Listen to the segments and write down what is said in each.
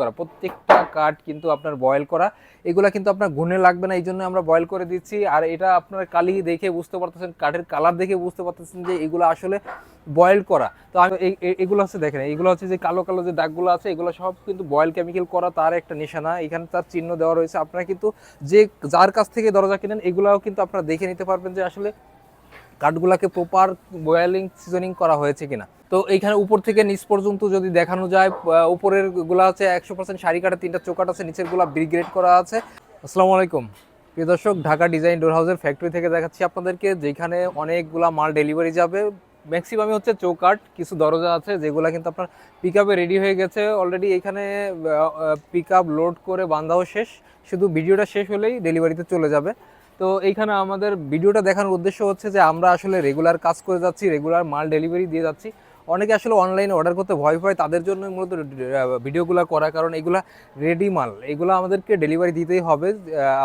করা। প্রত্যেকটা কাঠ কিন্তু আপনার বয়েল করা, এগুলা কিন্তু আপনার গুনে লাগবে না এই জন্য আমরা বয়েল করে দিচ্ছি। আর এটা আপনার কালি দেখে বুঝতে পারতেছেন, কাঠের কালার দেখে বুঝতে পারতেছেন যে এগুলো আসলে বয়েল করা। তো আমি এগুলো হচ্ছে দেখেন এগুলো হচ্ছে যে কালো কালো যে দাগগুলো আছে, এগুলো সব কিন্তু বয়েল কেমিক্যাল করা তার একটা নিশানা। এখানে তার চিহ্ন দেওয়া রয়েছে। আপনারা কিন্তু যে যার কাছ থেকে দরজা কিনেন, এগুলাও কিন্তু আপনারা দেখে নিতে পারবেন যে আসলে কাঠগুলাকে প্রপার বয়েলিং সিজনিং করা হয়েছে কিনা। তো এইখানে উপর থেকে নিচ পর্যন্ত যদি দেখানো যায় উপরেরগুলা আছে একশো পার্সেন্ট শাড়ি কাটা, তিনটা চোকাট আছে, নিচেরগুলা ব্রিগ্রেড করা আছে। আসসালামু আলাইকুম। প্রিয় দর্শক, ঢাকা ডিজাইন ডোর হাউসের ফ্যাক্টরি থেকে দেখাচ্ছি আপনাদেরকে, যেখানে অনেকগুলা মাল ডেলিভারি যাবে। ম্যাক্সিমামই হচ্ছে চৌকাট কিছু দরজা আছে, যেগুলো কিন্তু আপনার পিক রেডি হয়ে গেছে। অলরেডি এখানে পিক লোড করে বান্ধাও শেষ। শুধু ভিডিওটা শেষ হলেই ডেলিভারিতে চলে যাবে। তো এইখানে আমাদের ভিডিওটা দেখানোর উদ্দেশ্য হচ্ছে যে আমরা আসলে রেগুলার কাজ করে যাচ্ছি রেগুলার মাল ডেলিভারি দিয়ে যাচ্ছি। অনেকে আসলে অনলাইনে অর্ডার করতে ভয় পায়, তাদের জন্য মূলত ভিডিওগুলো করা। কারণ এগুলা রেডি মাল। এগুলো আমাদেরকে ডেলিভারি দিতেই হবে।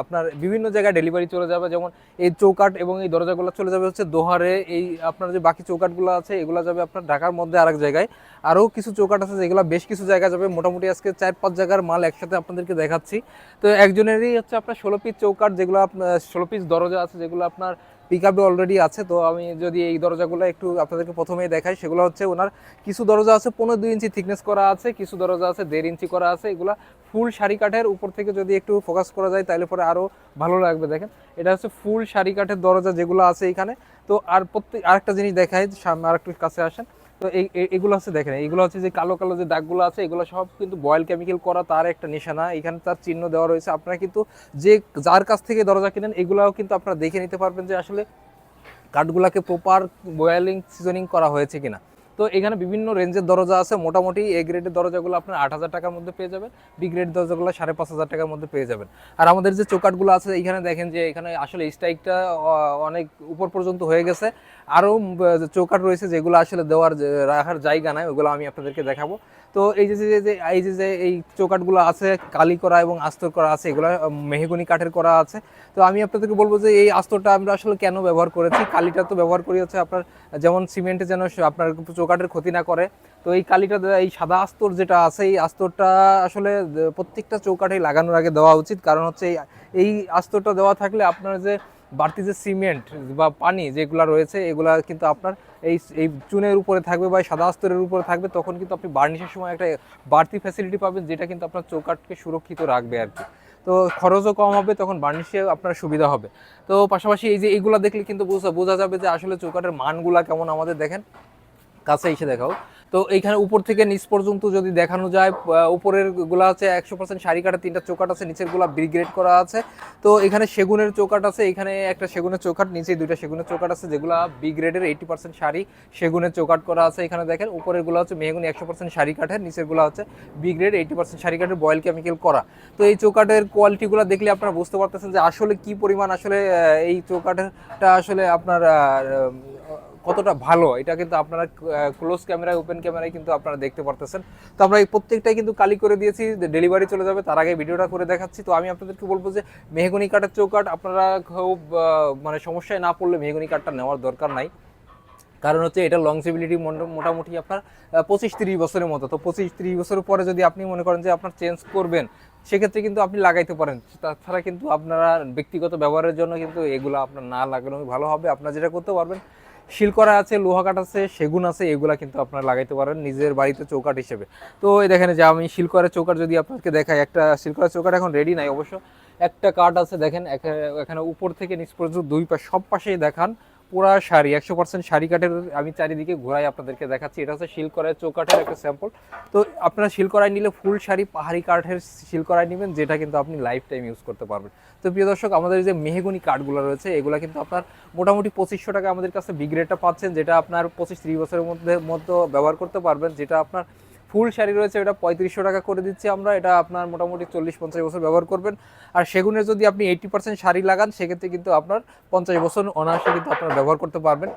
আপনার বিভিন্ন জায়গায় ডেলিভারি চলে যাবে। যেমন এই চৌকাট এবং এই দরজাগুলো চলে যাবে হচ্ছে দোহারে। এই আপনার যে বাকি চৌকাটগুলো আছে, এগুলো যাবে আপনার ঢাকার মধ্যে আরেক জায়গায়। আরও কিছু চৌকাট আছে, যেগুলো বেশ কিছু জায়গায় যাবে। মোটামুটি আজকে চার পাঁচ জায়গার মাল একসাথে আপনাদেরকে দেখাচ্ছি। তো একজনেরই হচ্ছে আপনার ষোলো পিস চৌকাট যেগুলো আপনার ষোলো পিস দরজা আছে, যেগুলো আপনার পিক আপে অলরেডি আছে, তো আমি যদি এই দরজাগুলো একটু আপনাদেরকে প্রথমেই দেখাই, সেগুলো হচ্ছে ওনার কিছু দরজা আছে, পনেরো দুই ইঞ্চি থিকনেস করা আছে, কিছু দরজা আছে, দেড় ইঞ্চি করা আছে, এগুলো ফুল শাড়ি কাঠের উপর থেকে যদি একটু ফোকাস করা যায়, তাহলে পরে আরও ভালো লাগবে, দেখেন। এটা হচ্ছে ফুল শাড়ি কাঠের দরজা যেগুলো আছে এখানে। তো আর প্রত্যেক, আরেকটা জিনিস দেখায় সামনে আরেকটু কাছে আসেন। তো এই এগুলো হচ্ছে দেখেন এগুলো হচ্ছে যে কালো কালো যে দাগগুলো আছে, এগুলো সব কিন্তু বয়েল কেমিক্যাল করা তার একটা নিশানা। এখানে তার চিহ্ন দেওয়া রয়েছে। আপনারা কিন্তু যে, যার কাছ থেকে দরজা কিনেন, এগুলাও কিন্তু আপনারা দেখে নিতে পারবেন যে আসলে কাঠগুলাকে প্রপার বয়েলিং সিজনিং করা হয়েছে কিনা। তো এখানে বিভিন্ন রেঞ্জের দরজা আছে। মোটামুটি এ গ্রেডের দরজাগুলো আপনার আট হাজার টাকার মধ্যে পেয়ে যাবেন। বি গ্রেড দরজাগুলো সাড়ে পাঁচ হাজার টাকার মধ্যে পেয়ে যাবেন। আর আমাদের যে চৌকাটগুলো আছে এখানে দেখেন যে এখানে আসলে স্ট্রাইকটা অনেক উপর পর্যন্ত হয়ে গেছে। আরও চৌকাট রয়েছে যেগুলো আসলে দেওয়ার রাখার জায়গা নাই, ওগুলো আমি আপনাদেরকে দেখাবো। তো এই যে, যে- এই যে যে, এই চৌকাটগুলো আছে, কালি করা এবং আস্তর করা আছে, এগুলো মেহগুনি কাঠের করা আছে। তো আমি আপনাদেরকে বলব যে এই আস্তরটা আমরা আসলে কেন ব্যবহার করেছি? কালিটা তো ব্যবহার করি হচ্ছে আপনার, যেমন সিমেন্টে যেন আপনার চৌকাটের ক্ষতি না করে। তো এই কালিটা, এই সাদা আস্তর যেটা আছে, এই আস্তরটা আসলে প্রত্যেকটা চৌকাঠে লাগানোর আগে দেওয়া উচিত। কারণ হচ্ছে এই আস্তরটা দেওয়া থাকলে আপনার যে বাড়তি যে সিমেন্ট বা পানি যেগুলো রয়েছে, এগুলা কিন্তু আপনার এই এই চুনের উপরে থাকবে বা সাদা আস্তরের উপরে থাকবে, তখন কিন্তু আপনি বার্নিশের সময় একটা বাড়তি ফ্যাসিলিটি পাবেন যেটা কিন্তু আপনার চৌকাটকে সুরক্ষিত রাখবে আর কি। তো খরচও কম হবে, তখন বার্নিশে আপনার সুবিধা হবে। তো পাশাপাশি এই যে এইগুলা দেখলে কিন্তু বোঝা বোঝা যাবে যে আসলে চৌকাটের মানগুলা কেমন আমাদের দেখেন। কাছে এসে দেখাও। তো এইখানে উপর থেকে নিচ পর্যন্ত যদি দেখানো যায় উপরেরগুলা আছে একশো পার্সেন্ট শাড়ি কাটা তিনটা চৌকাট আছে, নিচেরগুলা ব্রিগ্রেড করা আছে। তো এখানে সেগুনের চৌকাট আছে, এখানে একটা সেগুনের চৌকাট নিচে দুইটা সেগুনের চৌকাট আছে, যেগুলা বি গ্রেডের এইটি পার্সেন্ট শাড়ি সেগুনের চৌকাট করা আছে এখানে দেখেন। উপরেরগুলা হচ্ছে মেহগুনি একশো পার্সেন্ট শাড়ি কাঠের, নিচেরগুলা হচ্ছে বি এইটি পার্সেন্ট শাড়ি কাঠের বয়েল কেমিক্যাল করা। তো এই চৌকাটের কোয়ালিটিগুলো দেখলে আপনারা বুঝতে পারতেছেন যে আসলে কি পরিমাণ আসলে এই চৌকাঠটা আসলে আপনার কতটা ভালো, এটা কিন্তু আপনারা ক্লোজ ক্যামেরায় ওপেন ক্যামেরায় কিন্তু আপনারা দেখতে পারতেছেন। তো আমরা এই প্রত্যেকটাই কিন্তু কালি করে দিয়েছি ডেলিভারি চলে যাবে, তার আগে ভিডিওটা করে দেখাচ্ছি। তো আমি আপনাদেরকে বলব যে মেহগুনি কাঠের চৌকাট আপনারা খুব মানে সমস্যায় না পড়লে মেহগুনি কাঠটা নেওয়ার দরকার নাই। কারণ হচ্ছে এটা লংজিবিলিটি মোটামুটি আপনার পঁচিশ তিরিশ বছরের মতো। তো পঁচিশ তিরিশ বছর পরে যদি আপনি মনে করেন যে আপনার চেঞ্জ করবেন, সেক্ষেত্রে কিন্তু আপনি লাগাইতে পারেন। তাছাড়া কিন্তু আপনারা ব্যক্তিগত ব্যবহারের জন্য কিন্তু এগুলো আপনার না লাগানোই ভালো হবে। আপনারা যেটা করতে পারবেন শিল করা আছে লোহা কাঠ আছে, সেগুন আছে, এগুলা কিন্তু আপনারা লাগাইতে পারেন নিজের বাড়িতে চৌকাঠ হিসেবে। তো দেখেন যে আমি শিল করা চৌকাঠ যদি আপনাকে দেখাই, একটা শিল করা চৌকাঠ এখন রেডি নাই অবশ্য। একটা কাঠ আছে দেখেন এখানে উপর থেকে নিচ পর্যন্ত দুই পাশ সব পাশেই দেখান। পুরা শাড়ি, একশো পার্সেন্ট শাড়ি কাঠের আমি চারিদিকে ঘোরাই আপনাদেরকে দেখাচ্ছি। এটা হচ্ছে শিল করায় চৌকাঠের একটা স্যাম্পল তো আপনারা শিল করাই নিলে ফুল শাড়ি পাহাড়ি কাঠের শিল করাই নেবেন, যেটা কিন্তু আপনি লাইফ টাইম ইউজ করতে পারবেন। তো প্রিয় দর্শক, আমাদের যে মেহগুনি কাঠগুলো রয়েছে, এগুলো কিন্তু আপনার মোটামুটি পঁচিশশো টাকা আমাদের কাছে বিগ্রেডটা পাচ্ছেন, যেটা আপনার পঁচিশ ত্রিশ বছরের মধ্যে মতো ব্যবহার করতে পারবেন, যেটা আপনার ফুল শাড়ি রয়েছে, এটা পঁয়ত্রিশশো টাকা করে দিচ্ছি আমরা। এটা আপনার মোটামুটি চল্লিশ, পঞ্চাশ বছর ব্যবহার করবেন। আর সেগুনের যদি আপনি এইটি পার্সেন্ট শাড়ি লাগান, সেক্ষেত্রে কিন্তু আপনার পঞ্চাশ বছর অনায়াসে কিন্তু আপনার ব্যবহার করতে পারবেন।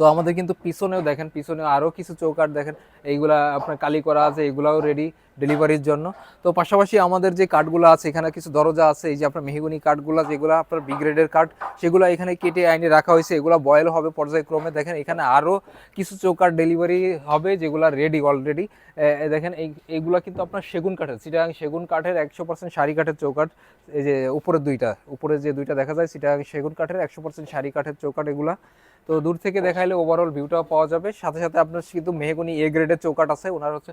তো আমাদের কিন্তু পিছনেও দেখেন পিছনে আরও কিছু চৌকাট দেখেন। এইগুলা আপনার কালি করা আছে, এগুলাও রেডি ডেলিভারির জন্য। তো পাশাপাশি আমাদের যে কাঠগুলো আছে, এখানে কিছু দরজা আছে, এই যে আপনার মেহগুনি কাঠগুলো, যেগুলো আপনার বি গ্রেডের কাঠ, সেগুলো এখানে কেটে আইনে রাখা হয়েছে। এগুলো বয়েল হবে পর্যায়ক্রমে। দেখেন, এখানে আরও কিছু চৌকাঠ ডেলিভারি হবে, যেগুলো রেডি অলরেডি দেখেন, এই, এইগুলো কিন্তু আপনার সেগুন কাঠের চিটাগাং সেগুন কাঠের একশো পার্সেন্ট শাড়ি কাঠের চৌকাঠ, এই যে উপরের দুইটা, উপরে যে দুইটা দেখা যায় চিটাগাং সেগুন কাঠের একশো পার্সেন্ট শাড়ি কাঠের চৌকাঠ এগুলা। তো দূর থেকে দেখাইলে ওভারঅল ভিউটাও পাওয়া যাবে। সাথে সাথে আপনার কিন্তু মেহগুনি এ গ্রেডের চৌকাট আছে ওনার হচ্ছে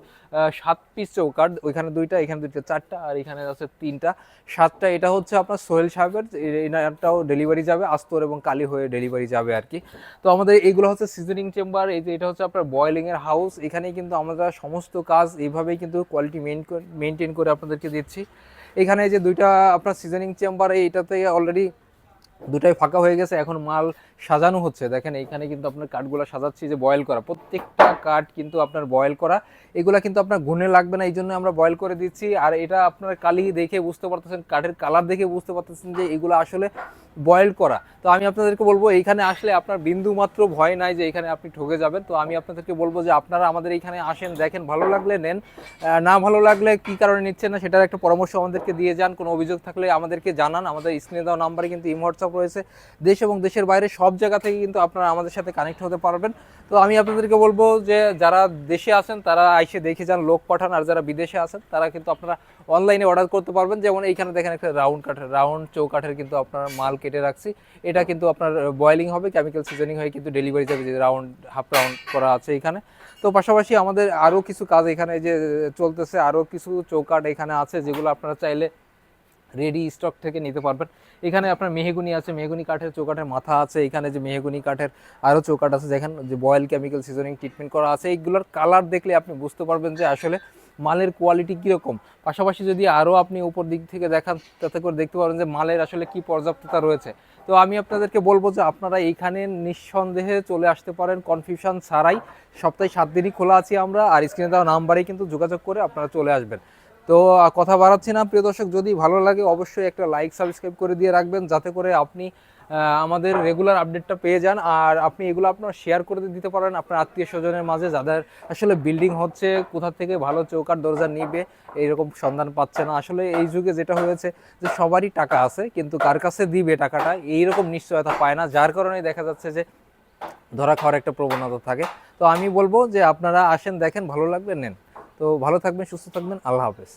সাত পিস চৌকাট ওইখানে দুইটা এখানে দুইটা চারটা আর এখানে আছে তিনটা। সাতটা এটা হচ্ছে আপনার সোহেল সাহেবের এনারটাও ডেলিভারি যাবে আস্তর এবং কালি হয়ে ডেলিভারি যাবে আর কি। তো আমাদের এগুলো হচ্ছে সিজনিং চেম্বার এই যে এটা হচ্ছে আপনার বয়েলিং এর হাউস এখানেই কিন্তু আমরা সমস্ত কাজ এইভাবেই কিন্তু কোয়ালিটি মেনটেন করে আপনাদেরকে দিচ্ছি। এখানে যে দুইটা আপনার সিজনিং চেম্বার এইটাতে অলরেডি দুটাই ফাঁকা হয়ে গেছে, এখন মাল সাজানো হচ্ছে। দেখেন এইখানে কিন্তু আপনার কাঠগুলো সাজাচ্ছি যে বয়েল করা। প্রত্যেকটা কাঠ কিন্তু আপনার বয়েল করা, এগুলা কিন্তু আপনার গুনে লাগবে না, এই জন্য আমরা বয়েল করে দিচ্ছি। আর এটা আপনার কালি দেখে বুঝতে পারতেছেন, কাঠের কালার দেখে বুঝতে পারতেছেন যে এগুলো আসলে বয়েল করা। তো আমি আপনাদেরকে বলব, এইখানে আসলে আপনার বিন্দু মাত্র ভয় নাই যে এখানে আপনি ঠকে যাবেন। তো আমি আপনাদেরকে বলব যে আপনারা আমাদের এইখানে আসেন, দেখেন, ভালো লাগলে নেন। না ভালো লাগলে কি কারণে নিচ্ছেন না সেটার একটা পরামর্শ আমাদেরকে দিয়ে যান। কোনো অভিযোগ থাকলে আমাদেরকে জানান। আমাদের স্ক্রিনে দেওয়া নাম্বারে কিন্তু ইম হোয়াটসঅ্যাপ রয়েছে। দেশ এবং দেশের বাইরে সব জায়গা থেকে কিন্তু আপনারা আমাদের সাথে কানেক্ট হতে পারবেন। তো আমি আপনাদেরকে বলব যে যারা দেশে আছেন, তারা আইসে দেখে যান, লোক পাঠান। আর যারা বিদেশে আছেন, তারা কিন্তু আপনারা অনলাইনে অর্ডার করতে পারবেন। যেমন এইখানে দেখেন একটা রাউন্ড কাঠের রাউন্ড চৌকাঠের কিন্তু আপনার মাল কেটে রাখছি। এটা কিন্তু আপনার বয়েলিং হবে কেমিক্যাল সিজনিং হয়ে, কিন্তু ডেলিভারি যাবে যে রাউন্ড হাফ রাউন্ড করা আছে এখানে। তো পাশাপাশি আমাদের আরও কিছু কাজ এখানে যে চলতেছে আরও কিছু চৌকাঠ এখানে আছে, যেগুলো আপনারা চাইলে রেডি স্টক থেকে নিতে পারবেন। এখানে আপনার মেহেগুনি আছে, মেহেগুনি কাঠের চৌকাঠের মাথা আছে, এখানে যে মেহেগুনি কাঠের আরও চৌকাঠ আছে যেখানে যে বয়েল কেমিক্যাল সিজনিং ট্রিটমেন্ট করা আছে। এইগুলোর কালার দেখলে আপনি বুঝতে পারবেন যে আসলে মালের কোয়ালিটি কীরকম? পাশাপাশি যদি আরও আপনি উপর দিক থেকে দেখান, তাতে করে দেখতে পারেন যে মালের আসলে কি পর্যাপ্ততা রয়েছে। তো আমি আপনাদেরকে বলব যে আপনারা এইখানে নিঃসন্দেহে চলে আসতে পারেন কনফিউশন ছাড়াই। সপ্তাহে সাত দিনই খোলা আছি আমরা, আর স্ক্রিনে দেওয়া নাম্বারেই কিন্তু যোগাযোগ করে আপনারা চলে আসবেন। তো কথা বাড়াচ্ছি না, প্রিয় দর্শক, যদি ভালো লাগে অবশ্যই একটা লাইক সাবস্ক্রাইব করে দিয়ে রাখবেন, যাতে করে আপনি আমাদের রেগুলার আপডেটটা পেয়ে যান। আর আপনি এগুলো আপনার শেয়ার করে দিতে পারেন আপনার আত্মীয় স্বজনের মাঝে। যাদের আসলে বিল্ডিং হচ্ছে, কোথা থেকে ভালো চৌকার দরজা নিবে, এইরকম সন্ধান পাচ্ছে না। আসলে এই যুগে যেটা হয়েছে যে সবারই টাকা আছে, কিন্তু কার কাছে দিবে টাকাটা, এইরকম নিশ্চয়তা পায় না। যার কারণে দেখা যাচ্ছে যে ধরা খাওয়ার একটা প্রবণতা থাকে। তো আমি বলব যে আপনারা আসেন, দেখেন, ভালো লাগবে নেন। তো ভালো থাকবেন, সুস্থ থাকবেন, আল্লাহ হাফেজ।